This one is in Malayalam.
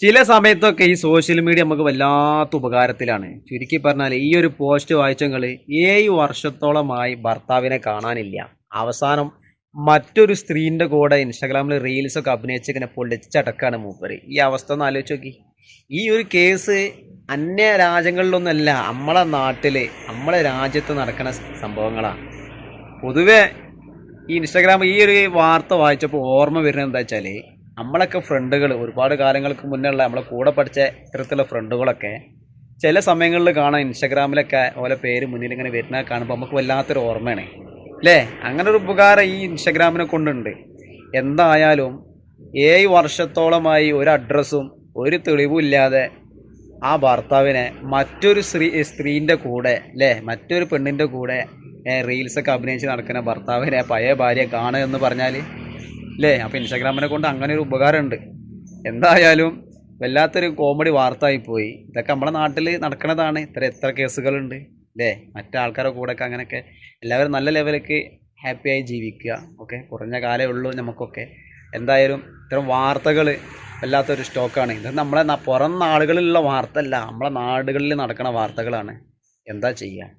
ചില സമയത്തൊക്കെ ഈ സോഷ്യൽ മീഡിയ നമുക്ക് വല്ലാത്ത ഉപകാരത്തിലാണ്. ചുരുക്കി പറഞ്ഞാൽ ഈ ഒരു പോസ്റ്റ് വായിച്ചങ്ങൾ ഏഴ് വർഷത്തോളമായി ഭർത്താവിനെ കാണാനില്ല. അവസാനം മറ്റൊരു സ്ത്രീന്റെ കൂടെ ഇൻസ്റ്റാഗ്രാമിൽ റീൽസൊക്കെ അഭിനയിച്ച് ഇങ്ങനെ പൊളിച്ചടക്കാണ് മൂപ്പര്. ഈ അവസ്ഥ ഒന്ന് ആലോചിച്ച് നോക്കി. ഈ ഒരു കേസ് അന്യ രാജ്യങ്ങളിലൊന്നല്ല നമ്മളെ നാട്ടിൽ നമ്മളെ രാജ്യത്ത് നടക്കുന്ന സംഭവങ്ങളാണ് പൊതുവേ ഈ ഇൻസ്റ്റാഗ്രാം ഈ ഒരു വാർത്ത വായിച്ചപ്പോൾ ഓർമ്മ വരുന്നത് എന്താ വെച്ചാൽ നമ്മളൊക്കെ ഫ്രണ്ടുകൾ ഒരുപാട് കാലങ്ങൾക്ക് മുന്നേ ഉള്ള നമ്മളെ കൂടെ പഠിച്ച ഇത്തരത്തിലുള്ള ഫ്രണ്ടുകളൊക്കെ ചില സമയങ്ങളിൽ കാണാം ഇൻസ്റ്റാഗ്രാമിലൊക്കെ ഓലെ പേര് മുന്നിൽ ഇങ്ങനെ വരുന്ന കാണുമ്പോൾ നമുക്ക് വല്ലാത്തൊരു ഓർമ്മയാണ്. അല്ലേ അങ്ങനെ ഒരു ഉപകാരം ഈ ഇൻസ്റ്റാഗ്രാമിനെ കൊണ്ടുണ്ട്. എന്തായാലും ഏഴ് വർഷത്തോളമായി ഒരു അഡ്രസ്സും ഒരു തെളിവും ഇല്ലാതെ ആ ഭർത്താവിനെ മറ്റൊരു സ്ത്രീ സ്ത്രീന്റെ കൂടെ അല്ലേ മറ്റൊരു പെണ്ണിന്റെ കൂടെ റീൽസൊക്കെ അഭിനയിച്ച് നടക്കുന്ന ഭർത്താവിനെ പഴയ ഭാര്യ കാണുക എന്ന് പറഞ്ഞാൽ അല്ലേ അപ്പോൾ ഇൻസ്റ്റാഗ്രാമിനെ കൊണ്ട് അങ്ങനെ ഒരു ഉപകാരമുണ്ട്. എന്തായാലും വല്ലാത്തൊരു കോമഡി വാർത്ത പോയി ഇതൊക്കെ നമ്മുടെ നാട്ടിൽ നടക്കുന്നതാണ് ഇത്ര എത്ര കേസുകളുണ്ട് അല്ലേ മറ്റാൾക്കാരുടെ കൂടെയൊക്കെ അങ്ങനെയൊക്കെ എല്ലാവരും നല്ല ലെവലിലേക്ക് ഹാപ്പിയായി ജീവിക്കുക. ഓക്കെ? കുറഞ്ഞ കാലമേ ഉള്ളൂ നമുക്കൊക്കെ. എന്തായാലും ഇത്തരം വാർത്തകൾ വല്ലാത്തൊരു സ്റ്റോക്കാണ്. ഇത് നമ്മളെ പുറം നാടുകളിലുള്ള വാർത്തയല്ല നമ്മളെ നാടുകളിൽ നടക്കുന്ന വാർത്തകളാണ്. എന്താ ചെയ്യുക